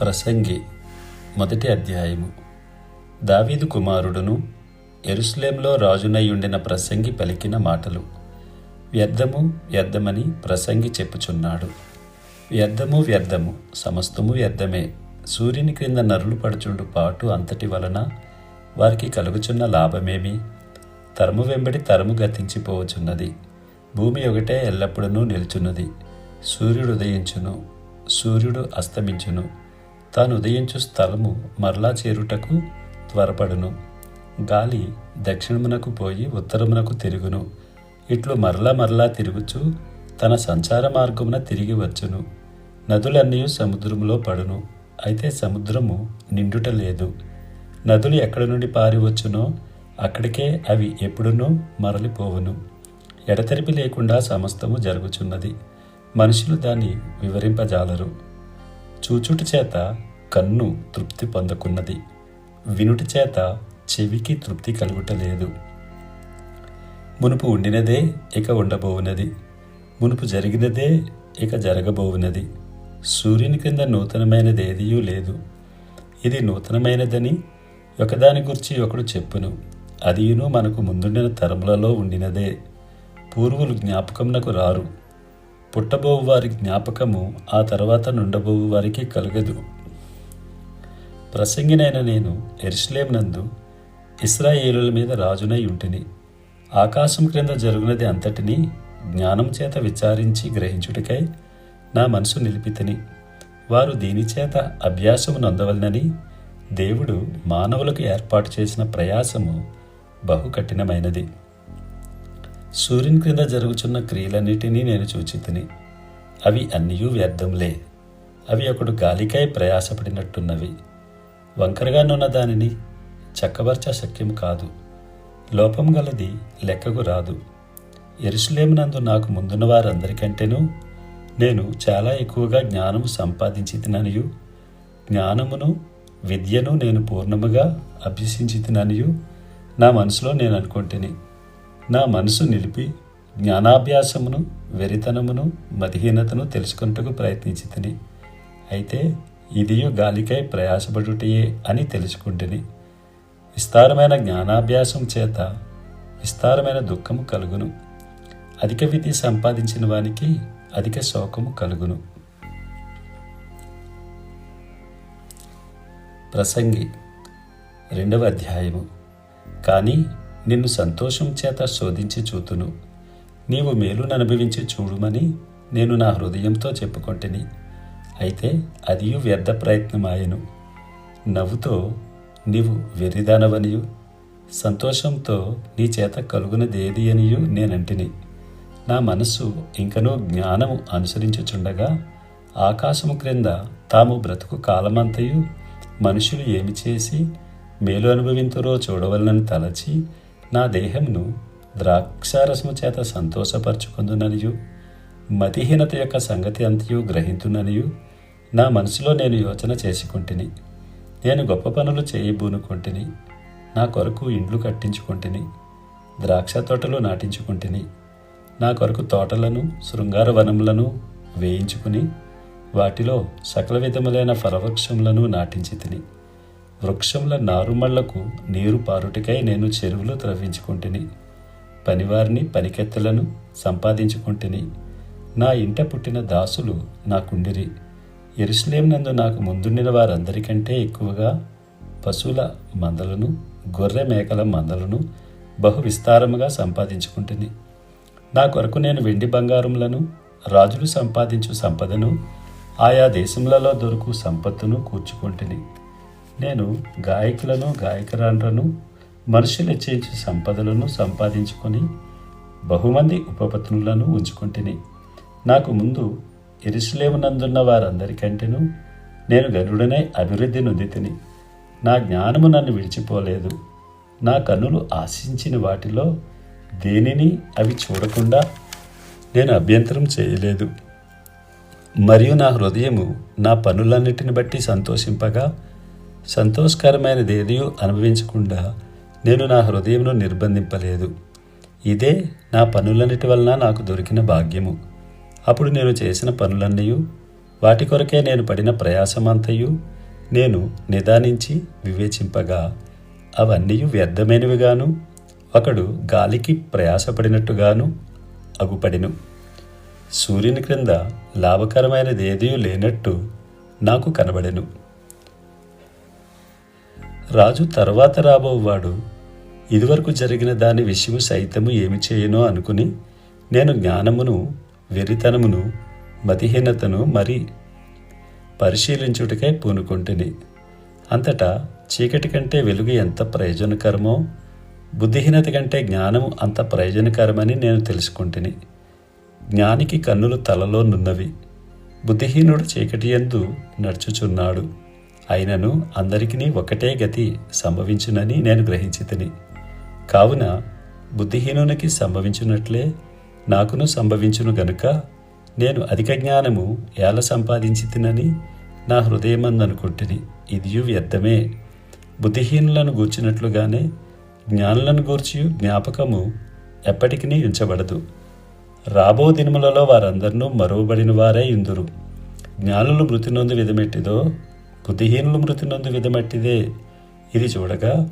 ప్రసంగి మొదటి అధ్యాయము. దావీదు కుమారుడును ఎరుస్లేంలో రాజునయ్యుండిన ప్రసంగి పలికిన మాటలు. వ్యర్థము వ్యర్థమని ప్రసంగి చెప్పుచున్నాడు. వ్యర్థము వ్యర్థము సమస్తము వ్యర్థమే. సూర్యుని క్రింద నరులు పడుచుండు పాటు అంతటి వలన వారికి కలుగుచున్న లాభమేమి? తరము వెంబడి తరము గతించిపోవచున్నది భూమి ఒకటే ఎల్లప్పుడూ నిలుచున్నది. సూర్యుడు ఉదయించును. సూర్యుడు అస్తమించును. తాను ఉదయించు స్థలము మరలా చేరుటకు త్వరపడును. గాలి దక్షిణమునకు పోయి ఉత్తరమునకు తిరుగును. ఇట్లు మరలా మరలా తిరుగుచు తన సంచార మార్గమున తిరిగి వచ్చును. నదులన్నీ సముద్రములో పడును. అయితే సముద్రము నిండుట లేదు. నదులు ఎక్కడి నుండి పారి వచ్చునో అక్కడికే అవి ఎప్పుడునూ మరలిపోవును. ఎడతెరిపి లేకుండా సమస్తము జరుగుచున్నది. మనుషులు దాన్ని వివరింపజాలరు. చూచుట చేత కన్ను తృప్తి పొందకున్నది. వినుటి చేత చెవికి తృప్తి కలుగుటలేదు. మునుపు ఉండినదే ఇక ఉండబోవునది. మునుపు జరిగినదే ఇక జరగబోవునది. సూర్యుని కింద నూతనమైనది ఏదియూ లేదు. ఇది నూతనమైనదని ఒకదాని గురించి ఒకడు చెప్పును. అదియును మనకు ముందుండిన తరములలో ఉండినదే. పూర్వులు జ్ఞాపకమునకు రారు. పుట్టబోవు వారి జ్ఞాపకము ఆ తర్వాత నుండబోవు వారికి కలగదు. ప్రసంగినైన నేను ఎరుసలేం నందు ఇస్రాయేలుల మీద రాజునై ఉంటిని. ఆకాశం క్రింద జరుగునది అంతటినీ జ్ఞానం చేత విచారించి గ్రహించుటకై నా మనసు నిలిపితిని. వారు దీనిచేత అభ్యాసము నొందవలనని దేవుడు మానవులకు ఏర్పాటు చేసిన ప్రయాసము బహు కఠినమైనది సూర్యుని క్రింద జరుగుచున్న క్రియలన్నిటినీ నేను చూచితిని. అవి అన్నీ వ్యర్థంలే అవి ఒకడు గాలికై ప్రయాసపడినట్టున్నవి. వంకరగానున్న దానిని చక్కబర్చ శక్యం కాదు. లోపం గలది లెక్కకు రాదు. ఎరుసలేమునందు నాకు ముందున్న వారందరికంటేనూ నేను చాలా ఎక్కువగా జ్ఞానము సంపాదించి తిననియు. జ్ఞానమును విద్యను నేను పూర్ణముగా అభ్యసించి తిననియు. నా మనసులో నేను అనుకుంటుని నా మనసు నిలిపి జ్ఞానాభ్యాసమును వెరితనమును మతిహీనతను తెలుసుకుంటకు ప్రయత్నించి తిని. అయితే ఇదియు గాలికై ప్రయాసపడుటయే అని తెలుసుకుంటుంది విస్తారమైన జ్ఞానాభ్యాసం చేత విస్తారమైన దుఃఖము కలుగును. అధిక విధి సంపాదించిన వానికి అధిక శోకము కలుగును. ప్రసంగి రెండవ అధ్యాయము. కానీ నిన్ను సంతోషం చేత శోధించి చూతును. నీవు మేలును అనుభవించి చూడుమని నేను నా హృదయంతో చెప్పుకొంటిని. అయితే అది వ్యర్థ ప్రయత్నమాయను. నవ్వుతో నీవు వెర్రిదానవనియు. సంతోషంతో నీ చేత కలుగునదేది అనియు నేనంటిని. నా మనస్సు ఇంకనూ జ్ఞానము అనుసరించుచుండగా ఆకాశము క్రింద తాము బ్రతుకు కాలమంతయు మనుషులు ఏమి చేసి మేలు అనుభవింతురో చూడవలనని తలచి నా దేహమును ద్రాక్షారసము చేత సంతోషపరచుకుందుననియు. మతిహీనత యొక్క సంగతి అంతయు గ్రహింతుననియు. నా మనసులో నేను యోచన చేసుకుంటుని నేను గొప్ప పనులు చేయబూనుకుంటుని నా కొరకు ఇండ్లు కట్టించుకుంటుని ద్రాక్ష తోటలు నాటించుకుంటుని నా కొరకు తోటలను శృంగార వనములను వేయించుకుని వాటిలో సకల విధములైన ఫలవృక్షములను నాటించి తిని వృక్షముల నారుమళ్ళకు నీరు పారుటికై నేను చెరువులు త్రవ్వించుకుంటుని పనివారిని పనికెత్తలను సంపాదించుకుంటుని నా ఇంట పుట్టిన దాసులు నాకుండిరి ఎరుసలేం నందు నాకు ముందుండిన వారందరికంటే ఎక్కువగా పశువుల మందలను గొర్రె మేకల మందలను బహు విస్తారముగా సంపాదించుకుంటుంది నా కొరకు నేను వెండి బంగారములను రాజులు సంపాదించు సంపదను ఆయా దేశములలో దొరుకు సంపత్తును కూర్చుకుంటుని. నేను గాయకులను గాయకురాండ్రను మనుషులు హెచ్చించే సంపదలను సంపాదించుకొని బహుమంది ఉపపత్నులను ఉంచుకుంటుని. నాకు ముందు ఇరుసులేమునందున్న వారందరికంటేను నేను గరుడనై అభివృద్ధి నొందితిని. నా జ్ఞానము నన్ను విడిచిపోలేదు. నా కన్నులు ఆశించిన వాటిలో దేనిని అవి చూడకుండా నేను అభ్యంతరం చేయలేదు. మరియు నా హృదయము నా పనులన్నిటిని బట్టి సంతోషింపగా సంతోషకరమైనది ఏదియో అనుభవించకుండా నేను నా హృదయమును నిర్బంధింపలేదు. ఇదే నా పనులన్నిటి వలన నాకు దొరికిన భాగ్యము. అప్పుడు నేను చేసిన పనులన్నీ వాటి కొరకే నేను పడిన ప్రయాసమంతయు నేను నిదానించి వివేచింపగా అవన్నీ వ్యర్థమైనవిగాను ఒకడు గాలికి ప్రయాసపడినట్టుగాను అగుపడిను. సూర్యుని క్రింద లాభకరమైనది ఏదీ లేనట్టు నాకు కనబడెను. రాజు తర్వాత రాబోవాడు ఇదివరకు జరిగిన దాని విషయము సైతము ఏమి చేయనో అనుకుని నేను జ్ఞానమును వెరితనమును మతిహీనతను మరి పరిశీలించుటకై పూనుకుంటుని. అంతటా చీకటి కంటే వెలుగు ఎంత ప్రయోజనకరమో బుద్ధిహీనత కంటే జ్ఞానము అంత ప్రయోజనకరమని నేను తెలుసుకుంటుని. జ్ఞానికి కన్నులు తలలో నున్నవి. బుద్ధిహీనుడు చీకటి ఎందు నడుచుచున్నాడు. అయినను అందరికీ ఒకటే గతి సంభవించునని నేను గ్రహించి కావున బుద్ధిహీనునికి సంభవించినట్లే నాకును సంభవించును గనుక నేను అధిక జ్ఞానము ఎలా సంపాదించి తినని? నా హృదయమందనుకుంటుని ఇది వ్యర్థమే. బుద్ధిహీనులను గూర్చినట్లుగానే జ్ఞానులను గూర్చి జ్ఞాపకము ఎప్పటికీ ఉంచబడదు. రాబో దినములలో వారందరినూ మరువబడిన వారే ఇందురు. జ్ఞానులు మృతి నొందు విధమెట్టిదో బుద్ధిహీనులు మృతి నొందు విధమట్టిదే. ఇది చూడగా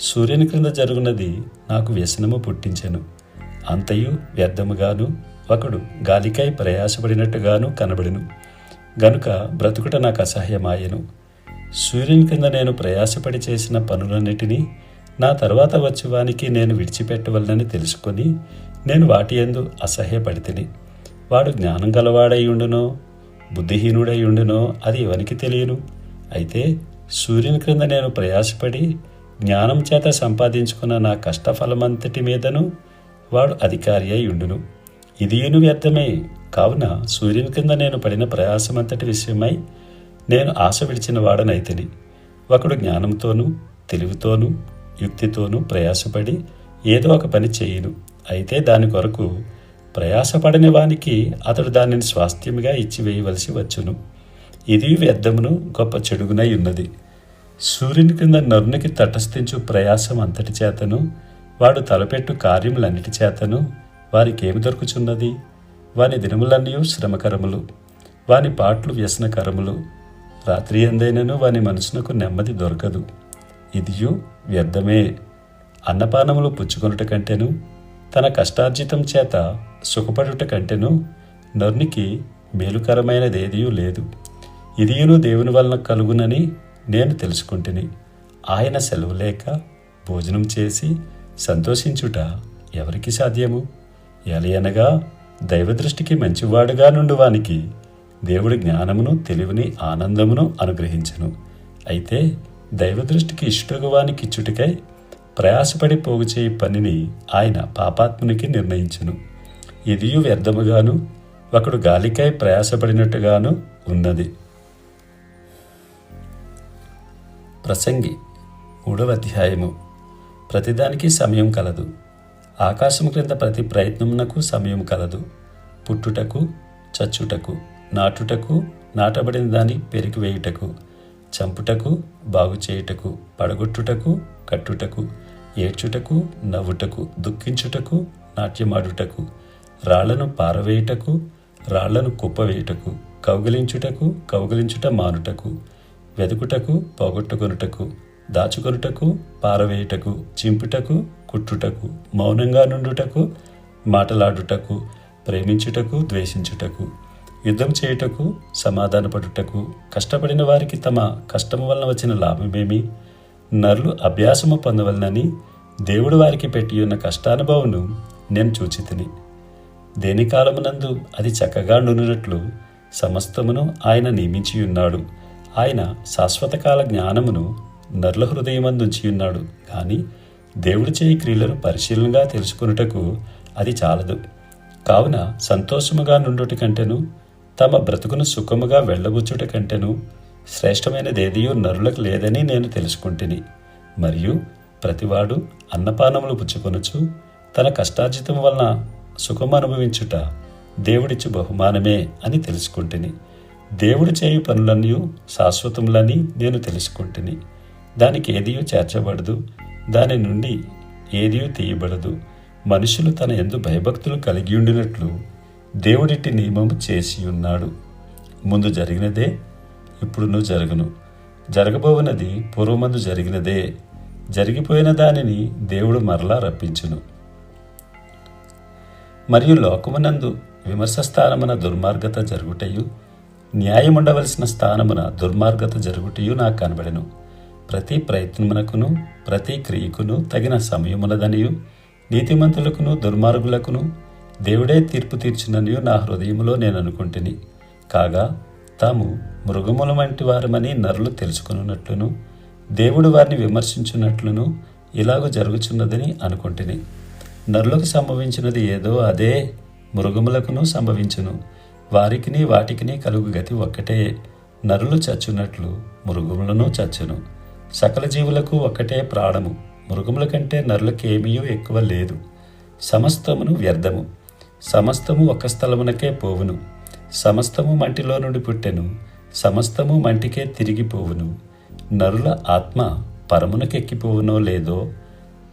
సూర్యుని క్రింద జరుగునది నాకు వ్యసనము పుట్టించెను. అంతయు వ్యర్థముగాను ఒకడు గాలికై ప్రయాసపడినట్టుగాను కనబడిను. గనుక బ్రతుకుట నాకు అసహ్యమాయెను. సూర్యుని కింద నేను ప్రయాసపడి చేసిన పనులన్నిటినీ నా తర్వాత వచ్చేవానికి నేను విడిచిపెట్టవలనని తెలుసుకొని నేను వాటి ఎందు అసహ్యపడితిని. వాడు జ్ఞానం గలవాడై ఉండునో బుద్ధిహీనుడై ఉండునో అది ఎవనికి తెలియను? అయితే సూర్యుని క్రింద నేను ప్రయాసపడి జ్ఞానం చేత సంపాదించుకున్న నా కష్టఫలమంతటి మీదను వాడు అధికారి అయి ఉండును. ఇదియును వ్యర్థమే. కావున సూర్యుని కింద నేను పడిన ప్రయాసమంతటి విషయమై నేను ఆశ విడిచిన వాడనైతిని. ఒకడు జ్ఞానంతోనూ తెలివితోనూ యుక్తితోనూ ప్రయాసపడి ఏదో ఒక పని చేయును. అయితే దాని కొరకు ప్రయాసపడని వానికి అతడు దానిని స్వాస్థ్యముగా ఇచ్చివేయవలసి వచ్చును. ఇది వ్యర్థమును గొప్ప చెడుగునై ఉన్నది. సూర్యుని కింద నరునికి తటస్థించు ప్రయాసం అంతటి చేతను వాడు తలపెట్టు కార్యములన్నిటి చేతను వారికేమి దొరుకుచున్నది? వాని దినములన్నీ శ్రమకరములు వాని పాటలు వ్యసనకరములు. రాత్రి ఎందైనను వాని మనసునకు నెమ్మది దొరకదు. ఇదియు వ్యర్థమే. అన్నపానములు పుచ్చుకొనుట కంటేను తన కష్టార్జితం చేత సుఖపడుట కంటేను నరునికి మేలుకరమైనదేదియూ లేదు. ఇదియును దేవుని వలన కలుగునని నేను తెలుసుకుంటుని. ఆయన సెలవు లేక భోజనం చేసి సంతోషించుట ఎవరికి సాధ్యము? ఎలయనగా దైవదృష్టికి మంచివాడుగా నుండువానికి దేవుడి జ్ఞానమును తెలివిని ఆనందమును అనుగ్రహించను. అయితే దైవదృష్టికి ఇష్టగువానికి ఇచ్చుటికై ప్రయాసపడి పోగు చేయి పనిని ఆయన పాపాత్మునికి నిర్ణయించును. ఇదియు వ్యర్థముగాను ఒకడు గాలికై ప్రయాసపడినట్టుగాను ఉన్నది. ప్రసంగి మూడవ అధ్యాయము. ప్రతిదానికి సమయం కలదు. ఆకాశం క్రింద ప్రతి ప్రయత్నమునకు సమయం కలదు. పుట్టుటకు చచ్చుటకు నాటుటకు నాటబడిన దాన్ని పెరిగివేయుటకు చంపుటకు బాగు చేయుటకు పడగొట్టుటకు కట్టుటకు ఏడ్చుటకు నవ్వుటకు దుఃఖించుటకు నాట్యమాడుటకు రాళ్ళను పారవేయుటకు రాళ్ళను కుప్పవేయుటకు కౌగిలించుటకు కౌగిలించుట మానుటకు వెదుకుటకు పోగొట్టుకొనుటకు దాచుకొనుటకు పారవేయుటకు చింపుటకు కుట్టుటకు మౌనంగా నుండుటకు మాటలాడుటకు ప్రేమించుటకు ద్వేషించుటకు యుద్ధం చేయుటకు సమాధానపడుటకు కష్టపడిన వారికి తమ కష్టము వలన వచ్చిన లాభమేమి? నరులు అభ్యాసము పొందవలనని దేవుడు వారికి పెట్టి ఉన్న కష్టానుభవను నేను చూచితిని. దేని కాలమునందు అది చక్కగా నుండినట్లు సమస్తమును ఆయన నియమించి ఉన్నాడు ఆయన శాశ్వతకాల జ్ఞానమును నరుల హృదయమందుంచి ఉన్నాడు. కానీ దేవుడి చేయి క్రియలను పరిశీలనగా తెలుసుకున్నటకు అది చాలదు. కావున సంతోషముగా నుండుట కంటేను తమ బ్రతుకును సుఖముగా వెళ్ళబుచ్చుట కంటేను శ్రేష్టమైనదేదియూ నరులకు లేదని నేను తెలుసుకుంటుని. మరియు ప్రతివాడు అన్నపానములు పుచ్చుకొనుచు తన కష్టార్జితం వలన సుఖం అనుభవించుట దేవుడిచ్చు బహుమానమే అని తెలుసుకుంటుని. దేవుడు చేయు పనులన్నీ శాశ్వతములని నేను తెలుసుకుంటుని. దానికి ఏదియో చేర్చబడదు. దాని నుండి ఏదియో తీయబడదు. మనుషులు తన ఎందు భయభక్తులు కలిగి ఉండినట్లు దేవుడిటి నియమము చేసి ఉన్నాడు. ముందు జరిగినదే ఇప్పుడును జరుగును. జరగబోవునది పూర్వమందు జరిగినదే. జరిగిపోయిన దానిని దేవుడు మరలా రప్పించును. మరియు లోకమునందు విమర్శ స్థానమున దుర్మార్గత జరుగుటయు న్యాయముండవలసిన స్థానమున దుర్మార్గత జరుగుటయు నాకు కనబడెను. ప్రతి ప్రయత్నమునకును ప్రతి క్రియకును తగిన సమయమునదనియు నీతిమంతులకును దుర్మార్గులకును దేవుడే తీర్పు తీర్చుననియు నా హృదయములో నేను అనుకుంటుని కాగా తాము మృగముల వంటి వారమని నరులు తెలుసుకున్నట్లును దేవుడు వారిని విమర్శించున్నట్లును ఇలాగ జరుగుచున్నదని అనుకుంటుని. నరులకు సంభవించినది ఏదో అదే మృగములకును సంభవించును. వారికిని వాటికిని కలుగు గతి ఒక్కటే. నరులు చచ్చున్నట్లు మృగములను చచ్చును. సకల జీవులకు ఒక్కటే ప్రాణము. మృగముల కంటే నరులకేమీ ఎక్కువ లేదు. సమస్తమును వ్యర్థము. సమస్తము ఒక స్థలమునకే పోవును. సమస్తము మంటిలో నుండి పుట్టెను. సమస్తము మంటికే తిరిగిపోవును నరుల ఆత్మ పరమునకెక్కిపోవునో లేదో?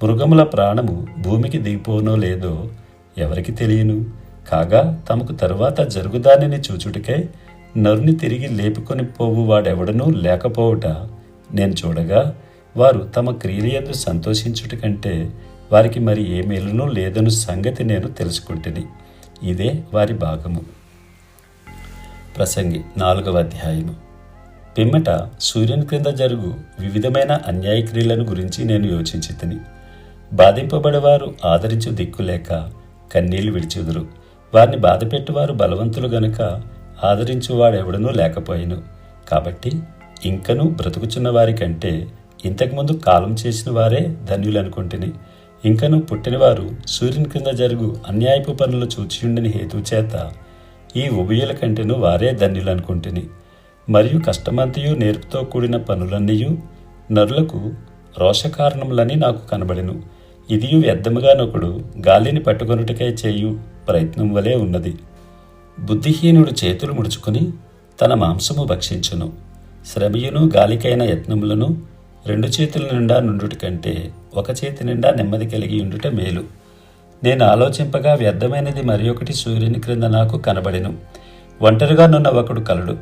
మృగముల ప్రాణము భూమికి దిగిపోవునో లేదో ఎవరికి తెలియను? కాగా తమకు తరువాత జరుగుదానిని చూచుటకై నరుని తిరిగి లేపుకొని పోవు వాడెవడనూ లేకపోవుట నేను చూడగా వారు తమ క్రియలందు సంతోషించుట కంటే వారికి మరి ఏ మేలునూ లేదను సంగతి నేను తెలుసుకుంటుని. ఇదే వారి భాగము. ప్రసంగి నాలుగవ అధ్యాయము. పిమ్మట సూర్యుని క్రింద జరుగు వివిధమైన అన్యాయ క్రియలను గురించి నేను యోచించి తిని బాధింపబడేవారు ఆదరించు దిక్కులేక కన్నీళ్ళు విడిచుదురు. వారిని బాధపెట్టువారు బలవంతులు గనుక ఆదరించువాడెవడనూ లేకపోయిను. కాబట్టి ఇంకనూ బ్రతుకుచున్న వారికంటే ఇంతకుముందు కాలం చేసిన వారే ధన్యులనుకుంటుని ఇంకనూ పుట్టినవారు సూర్యుని క్రింద జరుగు అన్యాయపు పనులు చూచియుండని హేతు చేత ఈ ఉభయుల కంటేను వారే ధన్యులనుకుంటుని మరియు కష్టమంతయు నేర్పుతో కూడిన పనులన్నీయు నరులకు రోషకారణములని నాకు కనబడెను. ఇదియు వ్యర్థముగానొకడు గాలిని పట్టుకొనుటకై చేయు ప్రయత్నం వలె ఉన్నది. బుద్ధిహీనుడు చేతులు ముడుచుకుని తన మాంసము భక్షించును. శ్రమయును గాలికైన యత్నములను రెండు చేతుల నిండా నుండుట కంటే ఒక చేతి నిండా నెమ్మది కలిగి ఉండుట మేలు. నేను ఆలోచింపగా వ్యర్థమైనది మరి ఒకటి సూర్యుని క్రింద నాకు కనబడెను. ఒంటరిగా నున్న ఒకడు కలడు.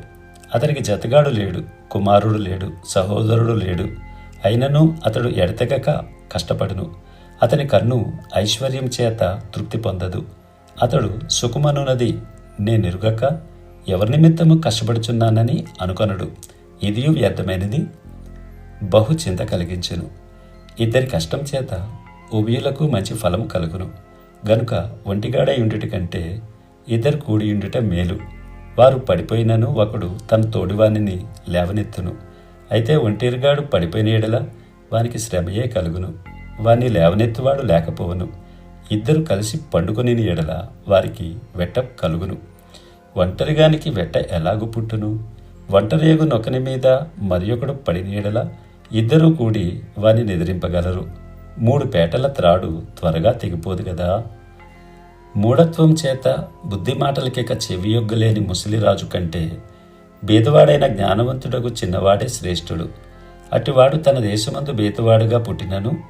అతనికి జతగాడు లేడు కుమారుడు లేడు సహోదరుడు లేడు. అయినను అతడు ఎడతెగక కష్టపడును. అతని కన్ను ఐశ్వర్యం చేత తృప్తి పొందదు. అతడు సుఖమనున్నది నేనెరుగక ఎవరి నిమిత్తము కష్టపడుచున్నానని అనుకొనడు. ఇదియు వ్యర్థమైనది. బహు చింత కలిగించెను. ఇద్దరి కష్టం చేత ఉభయులకు మంచి ఫలము కలుగును. గనుక ఒంటిగాడై ఉండుట కంటే ఇద్దరు కూడి ఉండుట మేలు. వారు పడిపోయినను ఒకడు తన తోడివానిని లేవనెత్తును. అయితే ఒంటరిగాడు పడిపోయిన ఎడల వానికి శ్రమయే కలుగును. వాని లేవనెత్తువాడు లేకపోవను. ఇద్దరు కలిసి పండుకొని ఎడల వారికి వెట్ట కలుగును. ఒంటరిగానికి వెట్ట ఎలాగు పుట్టును? ఒంటరేగు నొకని మీద మరి ఒకడు పడిన ఇద్దరూ కూడి వాని నిద్రింపగలరు. మూడు పేటల త్రాడు త్వరగా తెగిపోదు కదా మూఢత్వం చేత బుద్ధి మాటలకిక చెవియొగ్గలేని ముసలిరాజు కంటే బీదవాడైన జ్ఞానవంతుడకు చిన్నవాడే శ్రేష్ఠుడు. అటివాడు తన దేశమందు బీదవాడుగా పుట్టినను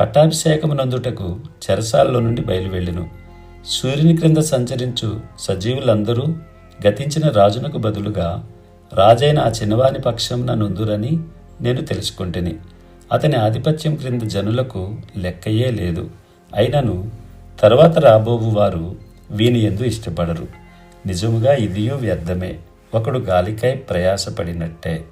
పట్టాభిషేకమునందుటకు చెరసాల్లో నుండి బయలువెళ్ళెను. సూర్యుని క్రింద సంచరించు సజీవులందరూ గతించిన రాజునకు బదులుగా రాజైన ఆ చిన్నవాని పక్షంన నుందురని నేను తెలుసుకుంటుని. అతని ఆధిపత్యం క్రింద జనులకు లెక్కయే లేదు. అయినను తర్వాత రాబోవు వారు వీని ఎందు ఇష్టపడరు. నిజముగా ఇదియూ వ్యర్థమే. ఒకడు గాలికై ప్రయాసపడినట్టే.